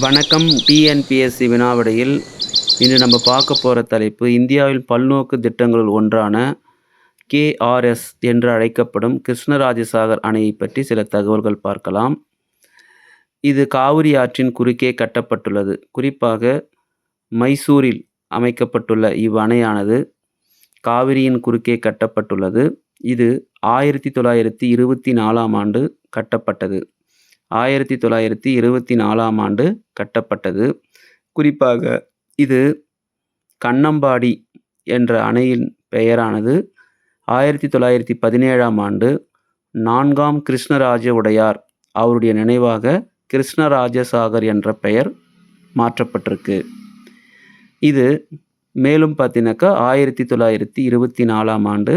வணக்கம். டிஎன்பிஎஸ்சி வினாவிடையில் இன்று நம்ம பார்க்க போகிற தலைப்பு இந்தியாவில் பல்நோக்கு திட்டங்களுள் ஒன்றான கேஆர்எஸ் என்று அழைக்கப்படும் கிருஷ்ணராஜசாகர் அணையை பற்றி சில தகவல்கள் பார்க்கலாம். இது காவிரி ஆற்றின் குறுக்கே கட்டப்பட்டுள்ளது. குறிப்பாக மைசூரில் அமைக்கப்பட்டுள்ள இவ்வணையானது காவிரியின் குறுக்கே கட்டப்பட்டுள்ளது. இது ஆயிரத்தி தொள்ளாயிரத்தி இருபத்தி நாலாம் ஆண்டு கட்டப்பட்டது. ஆயிரத்தி தொள்ளாயிரத்தி இருபத்தி நாலாம் ஆண்டு கட்டப்பட்டது. குறிப்பாக இது கண்ணம்பாடி என்ற அணையின் பெயரானது. ஆயிரத்தி தொள்ளாயிரத்தி பதினேழாம் ஆண்டு நான்காம் கிருஷ்ணராஜ உடையார் அவருடைய நினைவாக கிருஷ்ணராஜசாகர் என்ற பெயர் மாற்றப்பட்டிருக்கு. இது மேலும் பார்த்தீங்கன்னாக்கா ஆயிரத்தி தொள்ளாயிரத்தி இருபத்தி நாலாம் ஆண்டு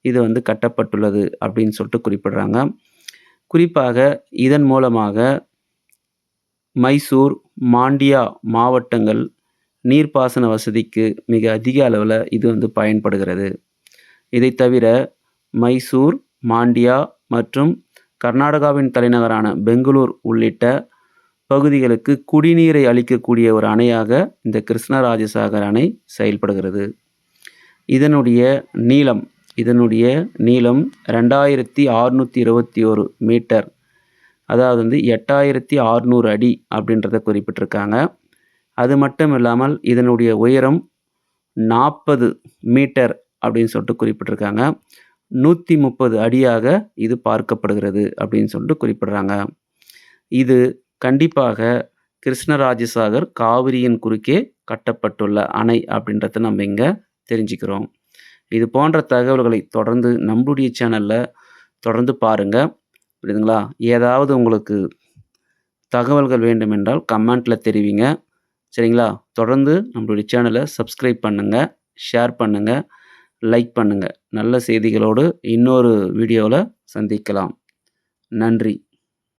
இது வந்து கட்டப்பட்டுள்ளது அப்படின்னு சொல்லிட்டு குறிப்பிடுறாங்க. குறிப்பாக இதன் மூலமாக மைசூர் மாண்டியா மாவட்டங்கள் நீர்ப்பாசன வசதிக்கு மிக அதிக அளவில் இது வந்து பயன்படுகிறது. இதை தவிர மைசூர் மாண்டியா மற்றும் கர்நாடகாவின் தலைநகரான பெங்களூர் உள்ளிட்ட பகுதிகளுக்கு குடிநீரை அளிக்கக்கூடிய ஒரு அணையாக இந்த கிருஷ்ணராஜசாகர் அணை செயல்படுகிறது. இதனுடைய நீளம் இதனுடைய நீளம் ரெண்டாயிரத்தி ஆறுநூற்றி இருபத்தி ஒரு மீட்டர். அதாவது வந்து எட்டாயிரத்தி ஆறுநூறு அடி அப்படின்றத குறிப்பிட்டிருக்காங்க. அது மட்டும் இல்லாமல் இதனுடைய உயரம் நாற்பது மீட்டர் அப்படின்னு சொல்லிட்டு குறிப்பிட்டிருக்காங்க. நூற்றி முப்பது அடியாக இது பார்க்கப்படுகிறது அப்படின்னு சொல்லிட்டு குறிப்பிடுறாங்க. இது கண்டிப்பாக கிருஷ்ணராஜசாகர் காவிரியின் குறுக்கே கட்டப்பட்டுள்ள அணை அப்படின்றத நம்ம இங்கே தெரிஞ்சுக்கிறோம். இது போன்ற தகவல்களை தொடர்ந்து நம்மளுடைய சேனலில் தொடர்ந்து பாருங்கள் புரியுதுங்களா? ஏதாவது உங்களுக்கு தகவல்கள் வேண்டுமென்றால் கமெண்ட்டில் தெரிவிங்க. சரிங்களா? தொடர்ந்து நம்மளுடைய சேனலை சப்ஸ்கிரைப் பண்ணுங்கள் ஷேர் பண்ணுங்கள் லைக் பண்ணுங்கள் நல்ல செய்திகளோடு இன்னொரு வீடியோவில் சந்திக்கலாம். நன்றி.